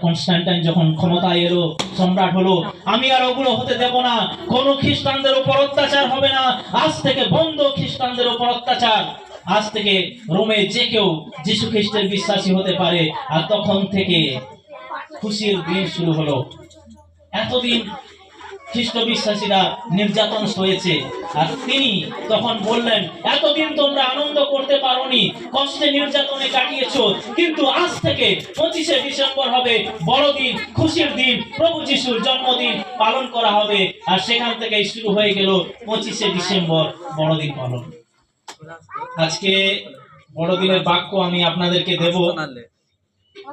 Constantine যখন ক্ষমতায় এলো, সম্রাট হলো, আমি আর ওগুলো হতে দেব না। কোন খ্রিস্টানদের উপর অত্যাচার হবে না। আজ থেকে বন্ধ খ্রিস্টানদের উপর অত্যাচার। আজ থেকে রোমে যে কেউ যীশু খ্রিস্টের বিশ্বাসী হতে পারে। আর তখন থেকে খুশির দিন শুরু হলো। এতদিন খ্রিস্ট বিশ্বাসীরা নির্যাতন হয়েছে। আর তিনি তখন বললেন, এতদিন তোমরা আনন্দ করতে পারোনি, কষ্টে নির্যাতনে কাটিয়েছো, কিন্তু আজ থেকে পঁচিশে ডিসেম্বর হবে, বড়দিন, খুশির দিন, প্রভু যিশুর জন্মদিন পালন করা হবে। আর সেখান থেকেই শুরু হয়ে গেল পঁচিশে ডিসেম্বর বড়দিন পালন। আজকে বড়দিনের বাক্য আমি আপনাদেরকে দেব।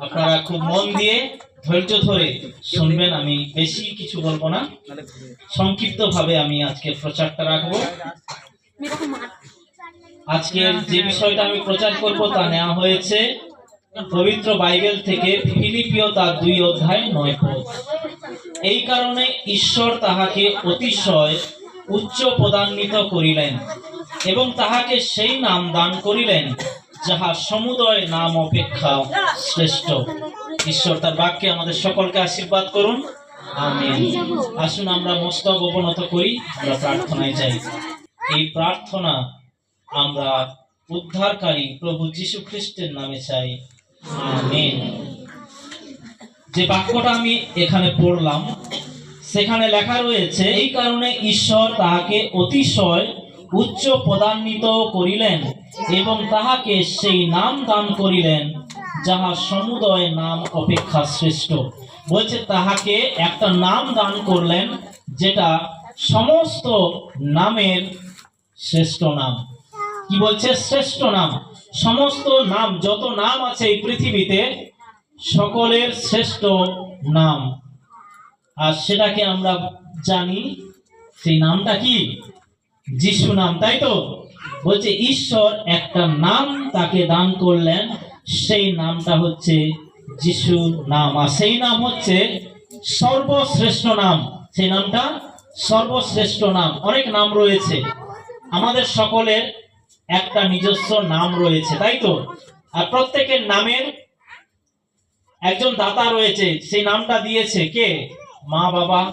আপনারা খুব মন দিয়ে ধৈর্য ধরে শুনবেন, আমি বেশি কিছু বলব না। সংক্ষিপ্ত ভাবে আমি আজকে প্রচারটা রাখব। আজকের যে বিষয়টা আমি প্রচার করব, তা নেওয়া হয়েছে পবিত্র বাইবেল থেকে ফিলিপিও তার দুই অধ্যায় নয় পদ। এই কারণে ঈশ্বর তাহাকে অতিশয় উচ্চ পদান্বিত করিলেন এবং তাহাকে সেই নাম দান করিলেন, যাহা সমুদয় নাম অপেক্ষা শ্রেষ্ঠ। ঈশ্বর তার বাক্যে আমাদের সকলকে আশীর্বাদ করুন। আমিন। আসুন আমরা মস্তক অবনত করি আমরা প্রার্থনায় যাই। এই প্রার্থনা আমরা উদ্ধারকারী প্রভু যীশু খ্রিস্টের নামে চাই। আমিন। যে বাক্যটা আমি এখানে পড়লাম সেখানে লেখা রয়েছে এই কারণে ঈশ্বর তাহাকে অতিশয় উচ্চ পদান্বিত করিলেন এবং তাহাকে সেই নাম দান করিলেন যাহা সমুদয় নাম অপেক্ষা শ্রেষ্ঠ। বলছে, তাহাকে একটা নাম দান করলেন, যেটা সমস্ত নামের শ্রেষ্ঠ নাম। কি বলছে? শ্রেষ্ঠ নাম। সমস্ত নাম, যত নাম আছে এই পৃথিবীতে, সকলের শ্রেষ্ঠ নাম। আর সেটাকে আমরা জানি, সেই নামটা কি? যিশু নাম, তাই তো? বলছে, ঈশ্বর একটা নাম তাকে দান করলেন সেই নামটা হচ্ছে যিশু নাম। আর সেই নাম হচ্ছে সর্বশ্রেষ্ঠ নাম। সেই নামটা সর্বশ্রেষ্ঠ নাম। অনেক নাম রয়েছে। আমাদের সকলের একটা নিজস্ব নাম রয়েছে, তাই তো? আর প্রত্যেকের নামের একজন দাতা রয়েছে, সেই নামটা দিয়েছে কে? মা বাবা,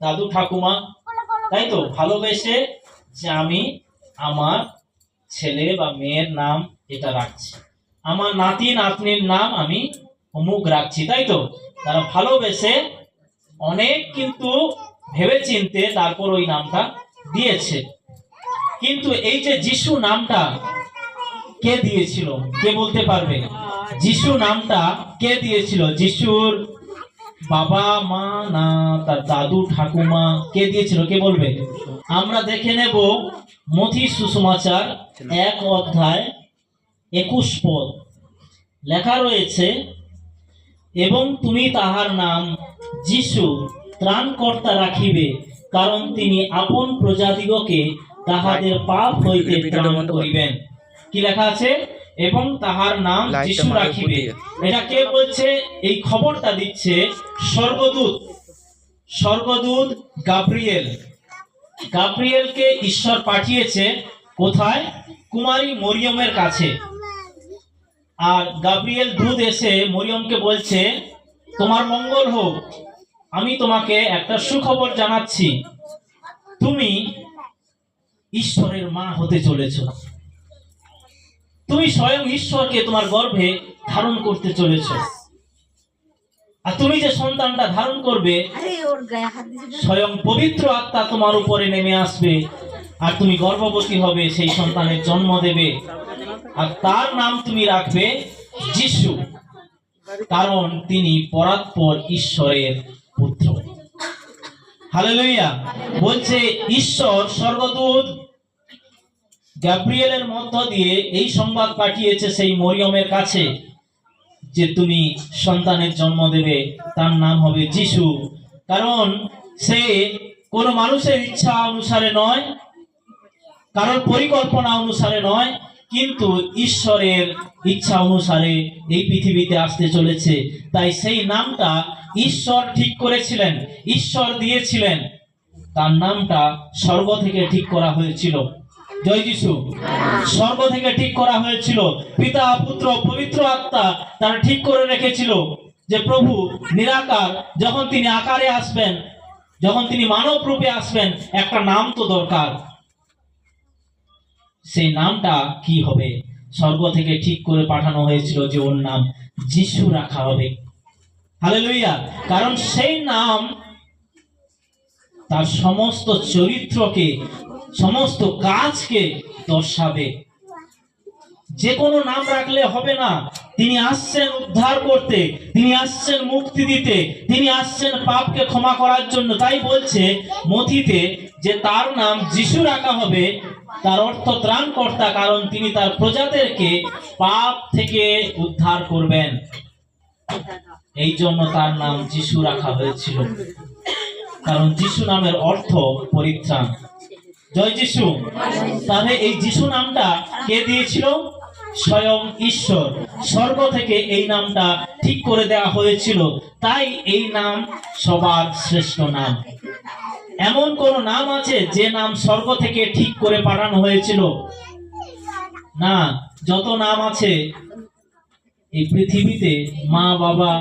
দাদু ঠাকুমা। তাই তো? ভালোবেসে যে আমি আমার ছেলে বা মেয়ের নাম এটা রাখছি। আমার নাতি নাতনির নাম আমি অমুক রাখছি, তাই তো? তারা ভালোবেসে অনেক কিন্তু ভেবে চিনতে তারপর ওই নামটা দিয়েছে। কিন্তু এই যে যিশু নামটা কে দিয়েছিল? কে বলতে পারবে? যিশু নামটা কে দিয়েছিল? যিশুর বাবা, মা, না, তার দাদু, ঠাকুমা কে দিয়েছিল? কে বলবে? আমরা দেখে নেব মথি সুসমাচার এক অধ্যায় একুশ পদ। লেখা রয়েছে এবং তুমি তাহার নাম যিশু ত্রাণকর্তা রাখিবে কারণ তিনি আপন প্রজাদিগকে তাহাদের পাপ হইতে ত্রাণ করিবেন। কি লেখা আছে? এবং তাহার নাম যিশু রাখিবে। এটা কে বলছে? এই খবরটা দিচ্ছে স্বর্গদূত স্বর্গদূত গাব্রিয়েল। গাব্রিয়েলকে ঈশ্বর পাঠিয়েছে কোথায়? কুমারী মরিয়মের কাছে। আর গাব্রিয়েল দূত এসে মরিয়মকে বলছে তোমার মঙ্গল হোক। আমি তোমাকে একটা সুখবর জানাচ্ছি। তুমি ঈশ্বরের মা হতে চলেছ। তুমি স্বয়ং ঈশ্বরকে তোমার গর্ভে ধারণ করতে চলেছ। আর তুমি যে সন্তানটা ধারণ করবে স্বয়ং পবিত্র আত্মা তোমার উপরে নেমে আসবে। আর তুমি গর্ভবতী হবে সেই সন্তানের জন্ম দেবে। আর তার নাম তুমি রাখবে যিশু। কারণ তিনি পরাৎপর ঈশ্বরের পুত্র। হালেলুইয়া বলছে, ঈশ্বর স্বর্গদূত। গ্যাব্রিয়েলের মধ্য দিয়ে এই সংবাদ পাঠিয়েছে সেই মরিয়মের কাছে যে তুমি সন্তানের জন্ম দেবে, তার নাম হবে যিশু। কারণ সে কোনো মানুষের ইচ্ছা অনুসারে নয়, কারোর পরিকল্পনা অনুসারে নয় কিন্তু ঈশ্বরের ইচ্ছা অনুসারে এই পৃথিবীতে আসতে চলেছে। তাই সেই নামটা ঈশ্বর ঠিক করেছিলেন, ঈশ্বর দিয়েছিলেন। তার নামটা স্বর্গ থেকে ঠিক করা হয়েছিল। জয় যিশু। স্বর্গ থেকে ঠিক করা হয়েছিল। পিতা, পুত্র, পবিত্র আত্মা তারা ঠিক করে রেখেছিল যে প্রভু নিরাকার, যখন তিনি আকারে আসবেন, যখন তিনি মানব রূপে আসবেন, একটা নাম তো দরকার। সেই নামটা কি হবে? স্বর্গ থেকে ঠিক করে পাঠানো হয়েছিল যে ওর নাম যিশু রাখা হবে। হালেলুইয়া কারণ সেই নাম তার সমস্ত চরিত্রকে, সমস্ত কাজকে দর্শাবে। যে কোনো নাম রাখলে হবে না। তিনি আসছেন উদ্ধার করতে, তিনি আসছেন মুক্তি দিতে, তিনি আসছেন পাপকে ক্ষমা করার জন্য। তাই বলছে মথিতে যে তার নাম যিশু রাখা হবে, তার অর্থ ত্রাণকর্তা, কারণ তিনি তার প্রজাদেরকে পাপ থেকে উদ্ধার করবেন। এই জন্য তার নাম যিশু রাখা হয়েছিল। কারণ যিশু নামের অর্থ পরিত্রাণ। জয় যিশু। তাহলে এই যিশু নামটা কে দিয়েছিল? স্বয়ং ঈশ্বর। স্বর্গ থেকে এই নামটা ঠিক করে দেওয়া হয়েছিল। তাই এই নাম সবার শ্রেষ্ঠ নাম। এমন কোন নাম আছে যে নাম স্বর্গ থেকে ঠিক করে পাঠানো হয়েছিল? না, যত নাম আছে এই পৃথিবীতে মা, বাবা,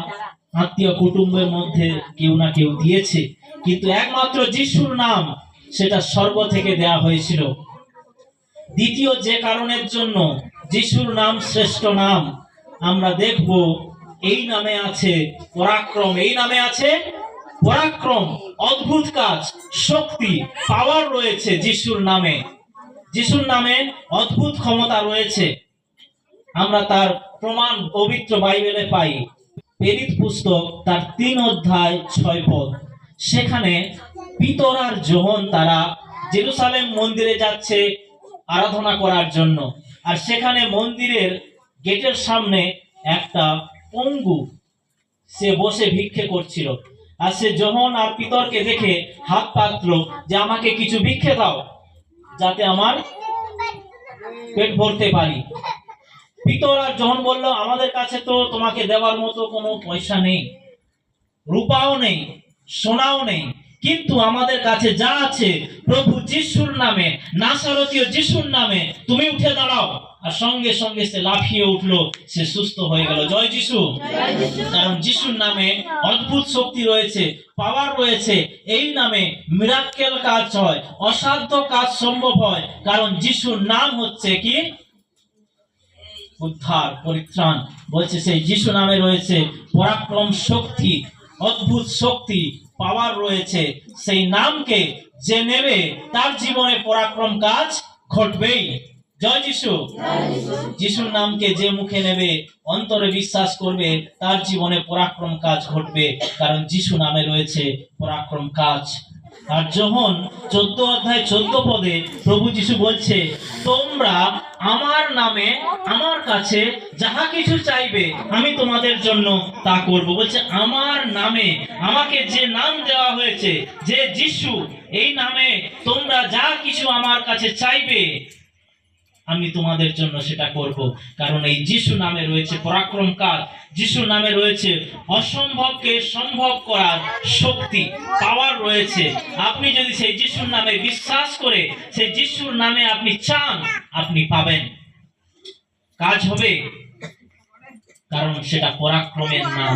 আত্মীয় কুটুম্বের মধ্যে কেউ না কেউ দিয়েছে। কিন্তু একমাত্র যিশুর নাম সেটা স্বর্গ থেকে দেয়া হয়েছিল। দ্বিতীয় যে কারণের জন্য যিশুর নাম শ্রেষ্ঠ নাম, আমরা দেখব এই নামে আছে পরাক্রম। এই নামে আছে পরাক্রম, অদ্ভুত কাজ, শক্তি পাওয়ার রয়েছে যিশুর নামে। যিশুর নামে অদ্ভুত ক্ষমতা রয়েছে। আমরা তার প্রমাণ পবিত্র বাইবেলে পাই। প্রেরিত পুস্তক তার তিন অধ্যায় ছয় পদ। সেখানে পিতর আর যোহন তারা জেরুসালেম মন্দিরে যাচ্ছে আরাধনা করার জন্য। আর সেখানে মন্দিরের গেটের সামনে একটা পঙ্গু, সে বসে ভিক্ষে করছিল। আর সে যোহন আর পিতরকে দেখে হাত পাতলো যে আমাকে কিছু ভিক্ষে দাও, যাতে আমার পেট ভরতে পারি। পিতর আর যখন বলল, আমাদের কাছে তো তোমাকে দেওয়ার মতো কোনো পয়সা নেই, রূপাও নেই, সোনাও নেই, কিন্তু আমাদের কাছে যা আছে, প্রভু যিশুর নামে, নাসারতীয় যিশুর নামে, তুমি উঠে দাঁড়াও। আর সঙ্গে সঙ্গে সে লাফিয়ে উঠল সে সুস্থ হয়ে গেল। জয় যিশু। কারণ যিশুর নামে অদ্ভুত শক্তি রয়েছে পাওয়ার রয়েছে। এই নামে মিরাক্কেল কাজ হয় অসাধ্য কাজ সম্ভব হয়। কারণ যিশুর নাম হচ্ছে কি? উদ্ধার পরিত্রাণ। বলছে সেই যিশু নামে রয়েছে পরাক্রম শক্তি অদ্ভুত শক্তি পাওয়ার রয়েছে। সেই নামকে যে নেবে তার জীবনে পরাক্রম কাজ ঘটবেই। জয় যিশু। যিশুর নামকে যে মুখে নেবে অন্তরে বিশ্বাস করবে তার জীবনে পরাক্রম কাজ ঘটবে। কারণ যিশু নামে রয়েছে পরাক্রম কাজ। আর যখন চোদ্দ অধ্যায় চোদ্দ পদে প্রভু যিশু বলছে তোমরা আমার নামে আমার কাছে যাহা কিছু চাইবে আমি তোমাদের জন্য তা করব। বলছে আমার নামে আমাকে যে নাম দেওয়া হয়েছে যে যিশু এই নামে তোমরা যা কিছু আমার কাছে চাইবে আমি তোমাদের জন্য সেটা করব। কারণ এই যিশু নামে রয়েছে পরাক্রম কাজ যিশু নামে রয়েছে অসম্ভবকে সম্ভব করার শক্তি পাওয়ার রয়েছে। আপনি যদি সেই যিশুর নামে বিশ্বাস করে, সেই যিশুর নামে আপনি চান, আপনি পাবেন। কাজ হবে, কারণ সেটা পরাক্রমের নাম।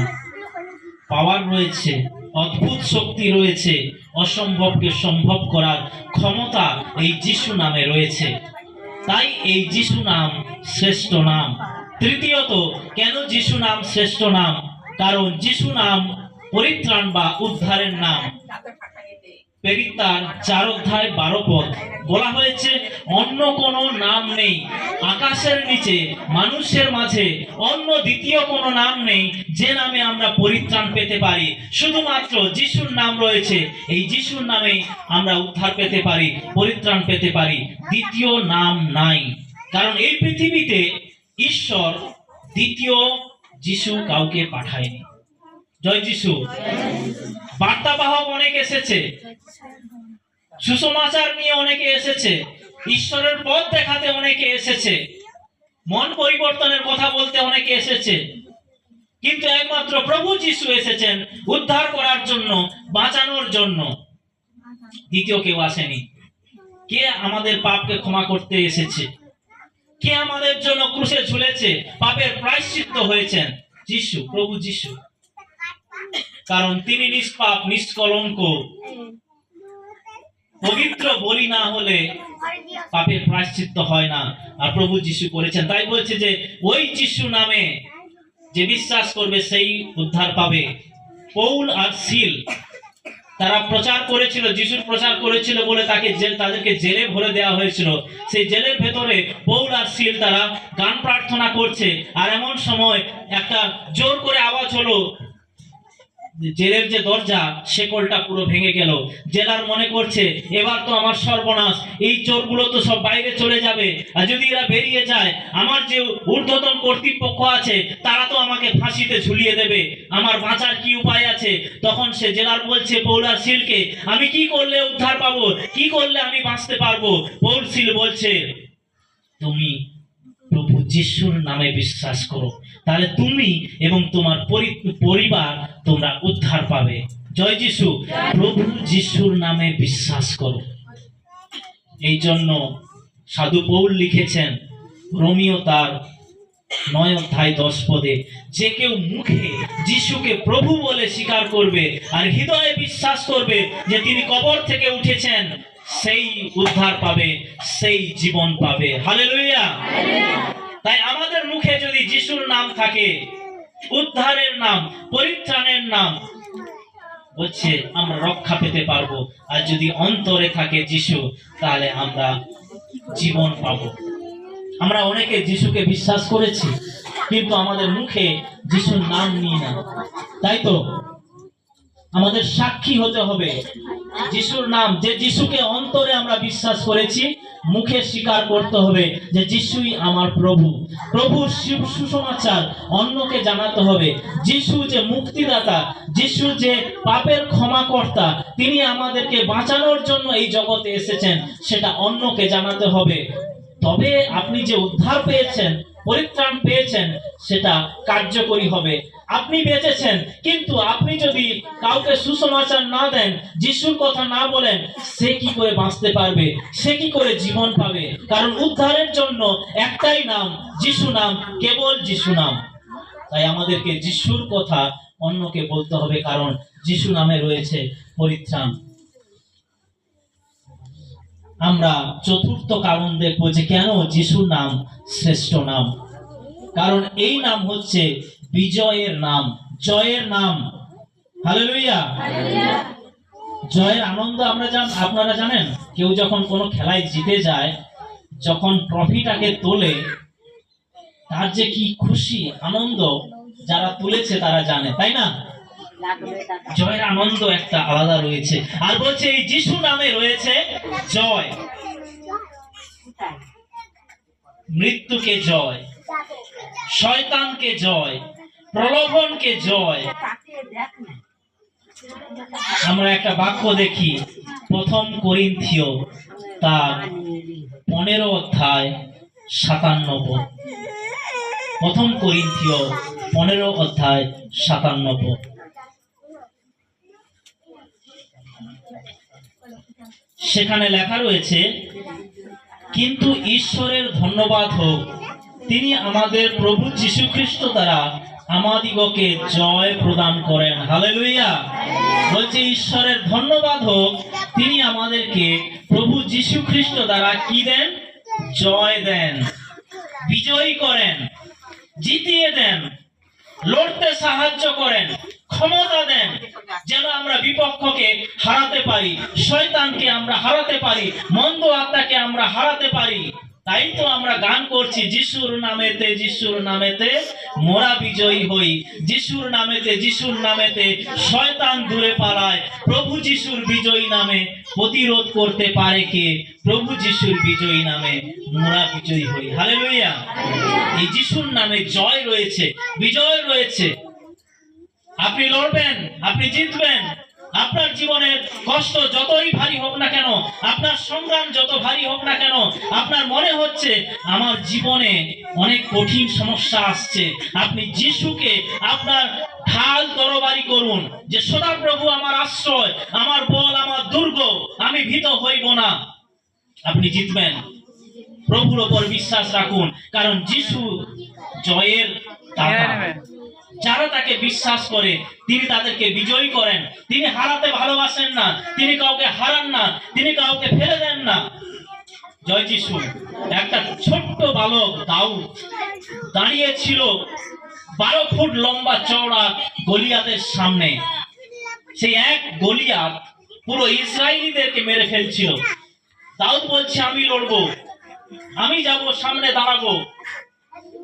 পাওয়ার রয়েছে, অদ্ভুত শক্তি রয়েছে, অসম্ভবকে সম্ভব করার ক্ষমতা এই যিশু নামে রয়েছে। তাই এই যিশু নাম শ্রেষ্ঠ নাম। তৃতীয়ত, কেন যিশু নাম শ্রেষ্ঠ নাম? কারণ যিশু নাম পরিত্রাণ বা উদ্ধারের নাম। পেরিতার চার অধ্যায় বারো পদ বলা হয়েছে, অন্য কোনো নাম নেই। আকাশের নিচে, মানুষের মাঝে অন্য দ্বিতীয় কোনো নাম নেই যে নামে আমরা পরিত্রাণ পেতে পারি। শুধুমাত্র যিশুর নাম রয়েছে, এই যিশুর নামে আমরা উদ্ধার পেতে পারি, পরিত্রাণ পেতে পারি। দ্বিতীয় নাম নাই। কারণ এই পৃথিবীতে ঈশ্বর দ্বিতীয় যিশু কাউকে পাঠায়নি। জয় যিশু। বার্তাবাহক অনেক এসেছে। সুসমাচার নিয়ে অনেকে এসেছে। ঈশ্বরের পথ দেখাতে অনেকে এসেছে। মন পরিবর্তনের কথা বলতে অনেকে এসেছে। কিন্তু একমাত্র প্রভু যিশু এসেছেন উদ্ধার করার জন্য, বাঁচানোর জন্য। দ্বিতীয় কেউ আসেনি। কে আমাদের পাপকে ক্ষমা করতে এসেছে? কে আমাদের জন্য ক্রুশে ঝুলেছে, পাপের প্রায়শ্চিত্ত হয়েছেন? যিশু, প্রভু যিশু। কারণ তিনি নিষ্পাপ, নিষ্কলঙ্ক। পবিত্র বলি না হলে পাপের প্রায়শ্চিত্ত হয় না। আর প্রভু যিশু করেছেন তাই বলছে যে, ওই যিশু নামে যে বিশ্বাস করবে, সেই উদ্ধার পাবে। পৌল আর সিল, তারা প্রচার করেছিল, যিশুর প্রচার করেছিল বলে তাকে জেল, তাদেরকে জেলে ভরে দেওয়া হয়েছিল। সেই জেলের ভেতরে পৌল আর সিল, তারা গান প্রার্থনা করছে। আর এমন সময় একটা জোর করে আওয়াজ হলো জেলের যে দরজা শেকলটা পুরো ভেঙে গেল। জেলার মনে করছে, এবার তো আমার সর্বনাশ, এই চোরগুলো তো সব বাইরে চলে যাবে। আর যদি এরা বেরিয়ে যায়, আমার যে ঊর্ধ্বতন কর্তৃপক্ষ আছে, তারা তো আমাকে ফাঁসিতে ঝুলিয়ে দেবে। আমার বাঁচার কি উপায় আছে? তখন সে জেলার বলছে পৌলার সিলকে, আমি কি করলে উদ্ধার পাবো? কি করলে আমি বাঁচতে পারব? পৌল সিল বলছে, তুমি প্রভু যিশুর নামে বিশ্বাস করো। তাহলে তুমি এবং তোমার পরিবার তোমরা উদ্ধার পাবে। জয় যিশু। প্রভু যিশুর নামে বিশ্বাস করো। এই জন্য সাধু পৌল লিখেছেন রোমিও তার নয় অধ্যায় দশ পদে, যে কেউ মুখে যিশুকে প্রভু বলে স্বীকার করবে আর হৃদয়ে বিশ্বাস করবে যে তিনি কবর থেকে উঠেছেন, সেই উদ্ধার পাবে, সেই জীবন পাবে। হালেলুয়া। তাই আমাদের মুখে যদি যিশুর নাম থাকে, উদ্ধারের নাম, পরিত্রাণের নাম, বলছে আমরা রক্ষা পেতে পারব। আর যদি অন্তরে থাকে যিশু, তাহলে আমরা জীবন পাবো। আমরা অনেকে যিশুকে বিশ্বাস করেছি, কিন্তু আমাদের মুখে যিশুর নাম নিয়ে না। তাই তো? আমাদের সাক্ষী হতে হবে। যিশুর নাম, যে যিশুকে অন্তরে আমরা বিশ্বাস করেছি, মুখে স্বীকার করতে হবে যে যিশুই আমার প্রভু। প্রভু শিব- সুসমাচার অন্যকে জানাতে হবে। যিশু যে মুক্তিদাতা, যিশু যে পাপের ক্ষমাকর্তা, তিনি আমাদেরকে বাঁচানোর জন্য এই জগতে এসেছেন, সেটা অন্যকে জানাতে হবে। তবে আপনি যে উদ্ধার পেয়েছেন, পরিত্রাণ পেয়েছেন, সেটা কার্যকরী হবে। আপনি বেঁচেছেন, কিন্তু আপনি যদি কাউকে সুসমাচার না দেন, যিশুর কথা না বলেন, সে কি করে বাঁচতে পারবে? সে কি করে জীবন পাবে? কারণ উদ্ধারের জন্য একটাই নাম, যিশু নাম, কেবল যিশু নাম। তাই আমাদেরকে যিশুর কথা অন্যকে বলতে হবে, কারণ যিশু নামে রয়েছে পরিত্রাণ। আমরা চতুর্থ কারণ দেখব যে কেন যিশুর নাম শ্রেষ্ঠ নাম। কারণ এই নাম হচ্ছে বিজয়ের নাম জয়ের নাম। হালেলুয়া জয়ের আনন্দ আমরা জান আপনারা জানেন? কেউ যখন কোনো খেলায় জিতে যায় যখন ট্রফিটাকে তোলে তার যে কি খুশি আনন্দ যারা তুলেছে তারা জানে তাই না? জয়ের আনন্দ একটা আলাদা রয়েছে। আর বলছে এই যিশু নামে রয়েছে জয়। মৃত্যুকে জয় শয়তানকে জয়। প্রলোভনকে জয় আমরা একটা বাক্য দেখি, প্রথম করিন্থিও তার পনেরো অধ্যায় সাতান্ন পদ। প্রথম করিন্থিও পনেরো অধ্যায় সাতান্ন পদ। সেখানে লেখা রয়েছে, কিন্তু ঈশ্বরের ধন্যবাদ হোক, তিনি আমাদের প্রভু যীশু খ্রিস্ট দ্বারা আমাদিগকে জয় প্রদান করেন। হালেলুইয়া বলছে, ঈশ্বরের ধন্যবাদ হোক, তিনি আমাদেরকে প্রভু যীশু খ্রিস্ট দ্বারা কি দেন? জয় দেন। বিজয়ী করেন। জিতিয়ে দেন। লড়তে সাহায্য করেন। ক্ষমতা দেন। যেন আমরা বিপক্ষকে হারাতে পারি, শয়তানকে আমরা হারাতে পারি, মন্দ আত্মাকে আমরা হারাতে পারি। তাই তো আমরা গান করছি, যিশুর নামেতে যিশুর নামেতে মোরা বিজয়ী হই। যিশুর নামেতে যিশুর নামেতে শয়তান দূরে পালায়। প্রভু যিশুর বিজয়ী নামে প্রতিরোধ করতে পারে কে? প্রভু যিশুর বিজয়ী নামে মোরা বিজয়ী হই। হালেলুইয়া এই যিশুর নামে জয় রয়েছে, বিজয় রয়েছে। আপনি লড়বেন, আপনি জিতবেন। আপনার জীবনের কষ্ট যতই ভারী হোক না কেন, আপনার সংগ্রাম যত ভারী হোক না কেন, আপনার মনে হচ্ছে আমার জীবনে অনেক কঠিন সমস্যা আসছে। আপনি যিশুকে আপনার ঢাল তরবারি করুন, যে সদাপ্রভু আমার আশ্রয়, আমার বল, আমার দুর্গ, আমি ভীত হইব না। আপনি জিতবেন। প্রভুর ওপর বিশ্বাস রাখুন, কারণ যিশু জয়ের দাতা। যারা তাকে বিশ্বাস করে, তিনি তাদেরকে বিজয়ী করেন। তিনি হারাতে ভালোবাসেন না, তিনি কাউকে হারান না, তিনি কাউকে ফেলে দেন না। জয় যিশু। একটা ছোট্ট বালক, দাউদ, দাঁড়িয়ে ছিল বারো ফুট লম্বা চওড়া গলিয়াদের সামনে। সেই এক গলিয়াত পুরো ইসরায়েলিদেরকে মেরে ফেলছিল। দাউদ বলছে, আমি লড়বো। আমি যাব, সামনে দাঁড়াবো।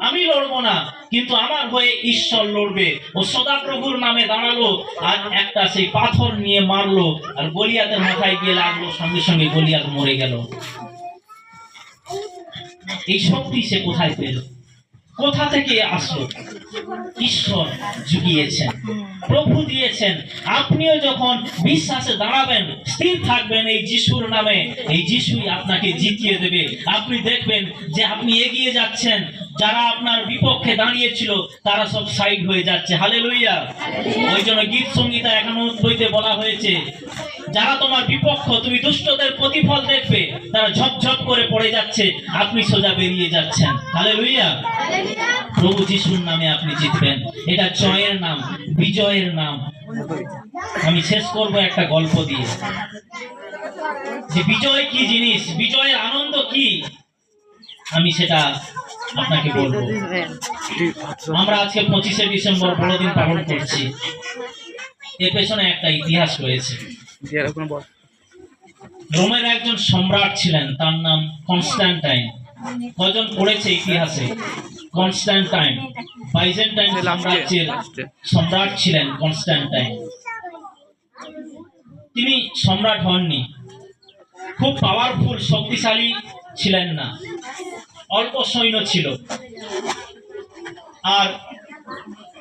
আমি লড়বো না, কিন্তু আমার হয়ে ঈশ্বর লড়বে। ও সদাপ্রভুর নামে দাঁড়াল আর একটা সেই পাথর নিয়ে মারলো আর গলিয়াতের মাথায় গিয়ে লাগল, সঙ্গে সঙ্গে গলিয়াত মরে গেল। এই শক্তি সে কোথায় পেল? কোথা থেকে আসলো? ঈশ্বর জুগিয়েছেন, প্রভু দিয়েছেন। আপনিও যখন বিশ্বাসে দাঁড়াবেন, স্থির থাকবেন এই যিশুর নামে। এই যিশুই আপনাকে জিতিয়ে দেবে। আপনি দেখবেন যে আপনি এগিয়ে যাচ্ছেন। যারা আপনার বিপক্ষে দাঁড়িয়েছিল তারা সব সাইড হয়ে যাচ্ছে। হালে লইয়া ওই জন্য গীত সঙ্গীতা এখনও বইতে বলা হয়েছে যারা তোমার বিপক্ষ তুমি দুষ্টদের প্রতিফল দেখবে তারা ঝপঝপ করে পড়ে যাচ্ছে আপনি সোজা বেরিয়ে যাচ্ছেন। হালে লইয়া প্রভু যিশুর নামে আপনি জিতবেন। এটা জয়ের নাম বিজয়ের নাম। আমি শেষ করব একটা গল্প দিয়ে। যে বিজয় কি জিনিস? বিজয়ের আনন্দ কি? আমি সেটা আপনাকে বলব। আমরা আজকে পঁচিশে ডিসেম্বর বড়দিন পালন করছি। এর পেছনে একটা ইতিহাস রয়েছে। রোমের একজন সম্রাট ছিলেন তার নাম কনস্ট্যান্টাইন। কজন পড়েছে ইতিহাসে? কনস্ট্যান্টাইন। বাইজেন্টাইন সাম্রাজ্যের সম্রাট ছিলেন কনস্ট্যান্টাইন। তিনি সম্রাট হননি। খুব পাওয়ারফুল শক্তিশালী ছিলেন না। অল্প সৈন্য ছিল। আর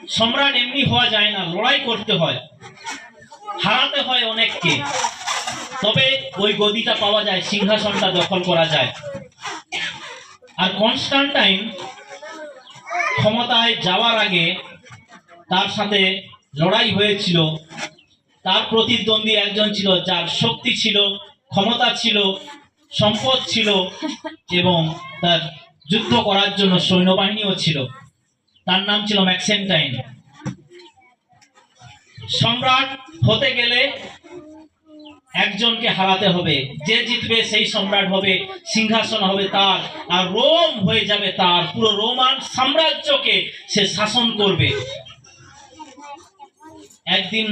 সম্রাট এমনি হওয়া যায় না, লড়াই করতে হয়, হারাতে হয় অনেককে। তবে ওই গদিটা পাওয়া যায়, সিংহাসনটা দখল করা যায়। আর কনস্টান্টাইন ক্ষমতায় যাওয়ার আগে তার সাথে লড়াই হয়েছিল। তার প্রতিদ্বন্দ্বী একজন ছিল, যার শক্তি ছিল, ক্ষমতা ছিল সম্পদ ছিল এবং তার যুদ্ধ করার জন্য সৈন্যবাহিনীও ছিল। তার নাম ছিল ম্যাক্সেন্টাইন। সম্রাট হতে গেলে একজনকে হারাতে হবে। যে জিতবে সেই সম্রাট হবে, সিংহাসন হবে তার, আর রোম হয়ে যাবে তার। পুরো রোমান সাম্রাজ্যকে সে শাসন করবে। একদিন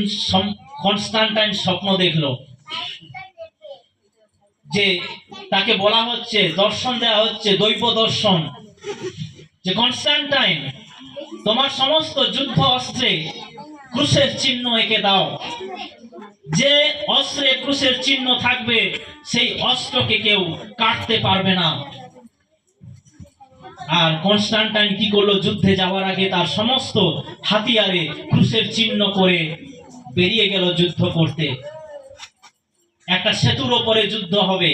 কনস্টান্টাইন স্বপ্ন দেখল। যে তাকে বলা হচ্ছে, দর্শন দেওয়া হচ্ছে, দৈব দর্শন। যে কনস্টান্টাইন, তোমার সমস্ত যুদ্ধ অস্ত্রে ক্রুশের চিহ্ন এঁকে দাও। যে অস্ত্রে ক্রুশের চিহ্ন থাকবে, সেই অস্ত্রকে কেউ কাটতে পারবে না। আর কনস্টান্টাইন কি করল? যুদ্ধে যাওয়ার আগে তার সমস্ত হাতিয়ারে ক্রুশের চিহ্ন করে বেরিয়ে গেল যুদ্ধ করতে। একটা সেতুর ওপরে যুদ্ধ হবে।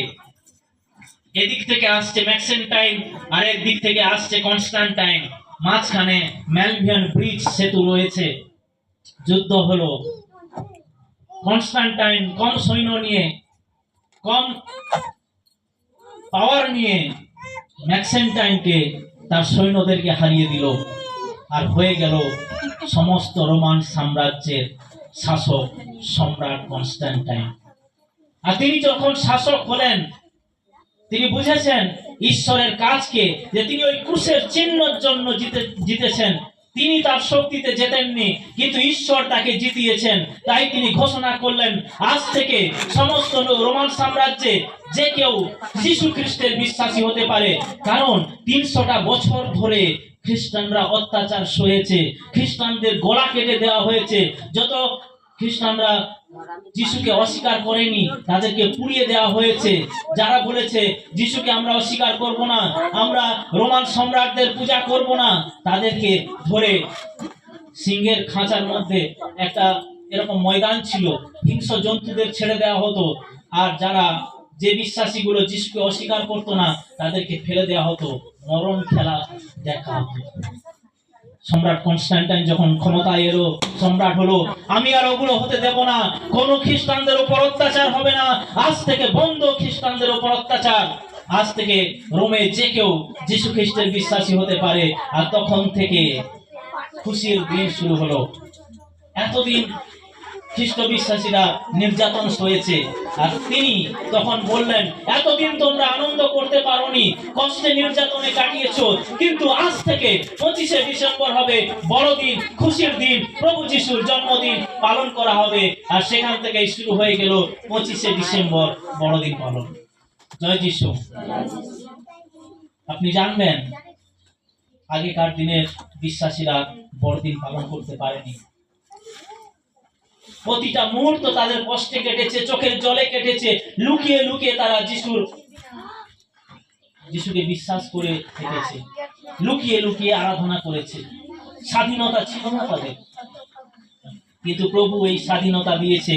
এদিক থেকে আসছে ম্যাক্সেন্টাইন আর একদিক থেকে আসছে কনস্টান্টাইন। মাঝখানে ম্যালভিয়ান ব্রিজ সেতু রয়েছে। যুদ্ধ হলো। কনস্টান্টাইন কম সৈন্য নিয়ে, কম পাওয়ার নিয়ে ম্যাক্সেন্টাইনকে তার সৈন্যদেরকে হারিয়ে দিল। আর হয়ে গেল সমস্ত রোমান সাম্রাজ্যের শাসক সম্রাট কনস্ট্যান্টাইন আর তিনি যখন শাসক হলেন, তিনি বুঝেছেন ঈশ্বরের কাজকে, যে তিনি ওই ক্রুশের চিহ্নর জন্য জিতে, জিতেছেন। তিনি তার শক্তিতে জেতেননি, কিন্তু ঈশ্বর তাকে জিতিয়েছেন। তাই তিনি ঘোষণা করলেন, আজ থেকে সমস্ত রোমান সাম্রাজ্যে যে কেউ যীশু খ্রিস্টের বিশ্বাসী হতে পারে, কারণ তিনশোটা বছর ধরে খ্রিস্টানরা অত্যাচার সয়েছে। খ্রিস্টানদের গলা কেটে দেওয়া হয়েছে। যত খ্রিস্টানরা যিশুকে অস্বীকার করেনি, তাদেরকে পুড়িয়ে দেওয়া হয়েছে। যারা বলেছে, যিশুকে আমরা অস্বীকার করব না, আমরা রোমান সম্রাটদের পূজা করব না, তাদেরকে ধরে সিংহের খাঁচার মধ্যে একটা এরকম ময়দান ছিল। হিংস্র জন্তুদের ছেড়ে দেওয়া হতো। আর যারা যে বিশ্বাসীগুলো যিশুকে অস্বীকার করতো না, তাদেরকে ফেলে দেওয়া হতো। মরণ খেলা দেখা হতো। সম্রাট কনস্ট্যান্টাইন যখন ক্ষমতায় এলো, সম্রাট হলো, আমি আর ওগুলো হতে দেব না। কোন খ্রিস্টানদের উপর অত্যাচার হবে না। আজ থেকে বন্ধ খ্রিস্টানদের উপর অত্যাচার। আজ থেকে রোমে যে কেউ যীশু খ্রিস্টের বিশ্বাসী হতে পারে। আর তখন থেকে খুশির দিন শুরু হলো। এতদিন খ্রিস্ট বিশ্বাসীরা নির্যাতন সয়েছে আর তিনি তখন বললেন, এতদিন তোমরা আনন্দ করতে পারোনি, কষ্টে নির্যাতনে কাটিয়েছো, কিন্তু আজ থেকে পঁচিশে ডিসেম্বর হবে, বড়দিন, খুশির দিন, প্রভু যিশুর জন্মদিন পালন করা হবে। আর সেখান থেকেই শুরু হয়ে গেল পঁচিশে ডিসেম্বর বড়দিন পালন। জয় যিশু। আপনি জানবেন, আগেকার দিনের বিশ্বাসীরা বড়দিন পালন করতে পারেনি। প্রতিটা মুহূর্ত তাদের কষ্টে কেটেছে, চোখের জলে কেটেছে, লুকিয়ে লুকিয়ে তারা যিশুর যিশুকে বিশ্বাস করে থেকেছে লুকিয়ে লুকিয়ে আরাধনা করেছে। স্বাধীনতা ছিল না তাদের। কিন্তু প্রভু এই স্বাধীনতা দিয়েছে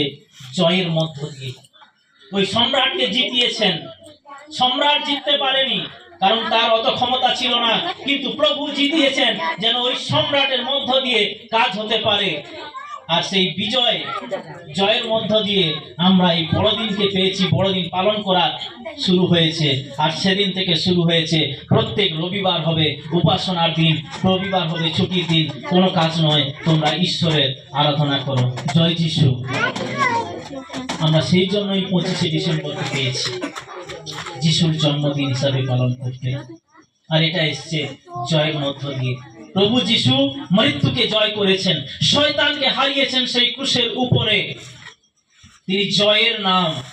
জয়ের মধ্য দিয়ে। ওই সম্রাটকে জিতিয়েছেন। সম্রাট জিততে পারেনি, কারণ তার অত ক্ষমতা ছিল না। কিন্তু প্রভু জিতিয়েছেন যেন ওই সম্রাটের মধ্য দিয়ে কাজ হতে পারে। আর সেই বিজয়, জয়ের মধ্য দিয়ে আমরা এই বড়দিনকে পেয়েছি। বড়দিন পালন করা শুরু হয়েছে। আর সেদিন থেকে শুরু হয়েছে। প্রত্যেক রবিবার হবে উপাসনার দিন, রবিবার হবে ছুটির দিন। কোনো কাজ নয়, তোমরা ঈশ্বরের আরাধনা করো। জয় যিশু। আমরা সেই জন্যই পঁচিশে ডিসেম্বরকে পেয়েছি। যিশুর জন্মদিন হিসাবে পালন করতে। আর এটা এসছে জয়ের মধ্য দিয়ে। প্রভু যিশু মৃত্যুকে জয় করেছেন, শয়তানকে হারিয়েছেন সেই ক্রুশের উপরে। তিনি জয়ের নাম।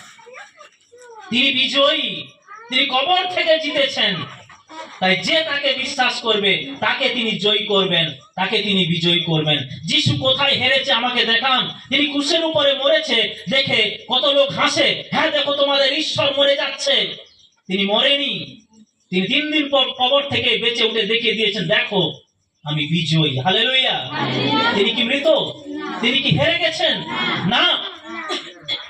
তিনি বিজয়ী। তিনি কবর থেকে জিতেছেন। তাই যে তাকে বিশ্বাস করবে, তাকে তিনি জয়ী করবেন, তাকে তিনি বিজয়ী করবেন। যিশু কোথায় হেরেছে আমাকে দেখান। তিনি ক্রুশের উপরে মরেছে, দেখে কত লোক হাসে হ্যাঁ দেখো, তোমাদের ঈশ্বর মরে যাচ্ছে। তিনি মরেনি। তিনি তিন দিন পর কবর থেকে বেঁচে উঠে দেখিয়ে দিয়েছেন, দেখো আমি বিজয়ী। হালেলুইয়া তিনি কি মৃত? তিনি কি হেরে গেছেন? না।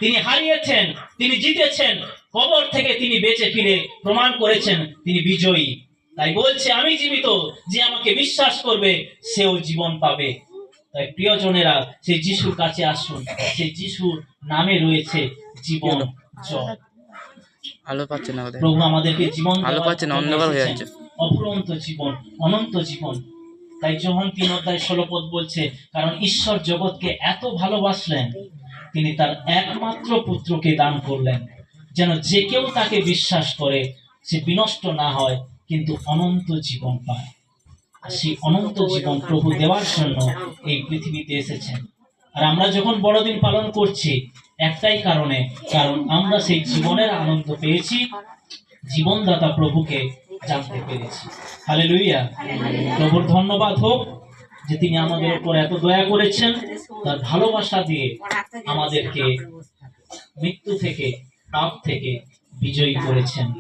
তিনি হারিয়েছেন তিনি জিতেছেন কবর থেকে তিনি বেঁচে ফিরে প্রমাণ করেছেন তিনি বিজয়ী। তাই বলছে আমি জীবিত যে আমাকে বিশ্বাস করবে সেও জীবন পাবে। তাই প্রিয়জনেরা সেই যিশুর কাছে আসুন। সেই যিশুর নামে রয়েছে জীবন জয় আলো পাচ্ছে না প্রভু আমাদেরকে জীবন আলো পাচ্ছে না, অন্ধকার হয়ে যাচ্ছে। অফুরন্ত জীবন অনন্ত জীবন। তাই যোহন তিন অধ্যায় ষোলো পদ বলছে, কারণ ঈশ্বর জগৎকে এত ভালোবাসলেন, তিনি তার একমাত্র পুত্রকে দান করলেন। যেন যে কেউ তাকে বিশ্বাস করে, সে বিনষ্ট না হয়, কিন্তু অনন্ত জীবন পায়। আর সেই অনন্ত জীবন প্রভু দেওয়ার জন্য এই পৃথিবীতে এসেছেন। আর আমরা যখন বড়দিন পালন করছি, একটাই কারণে, কারণ আমরা সেই জীবনের আনন্দ পেয়েছি, জীবনদাতা প্রভুকে জানতে পেরেছি। হালে লুইয়া প্রভুর ধন্যবাদ হোক যে তিনি আমাদের উপর এত দয়া করেছেন, তার ভালোবাসা দিয়ে আমাদেরকে মৃত্যু থেকে, পাপ থেকে বিজয়ী করেছেন।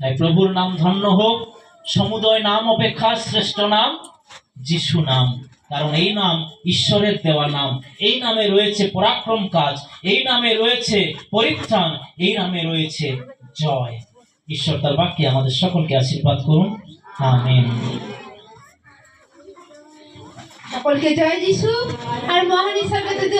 তাই প্রভুর নাম ধন্য হোক। সমুদয় নাম অপেক্ষা শ্রেষ্ঠ নাম যিশু নাম। কারণ এই নাম ঈশ্বরের দেওয়া নাম। এই নামে রয়েছে পরাক্রম কাজ। এই নামে রয়েছে পরিত্রাণ। এই নামে রয়েছে জয়। ঈশ্বর তার বাক্যে আমাদের সকলকে আশীর্বাদ করুন। আমিন। সকলকে জয় যিশু। আর মহান ঈশ্বরকে যদি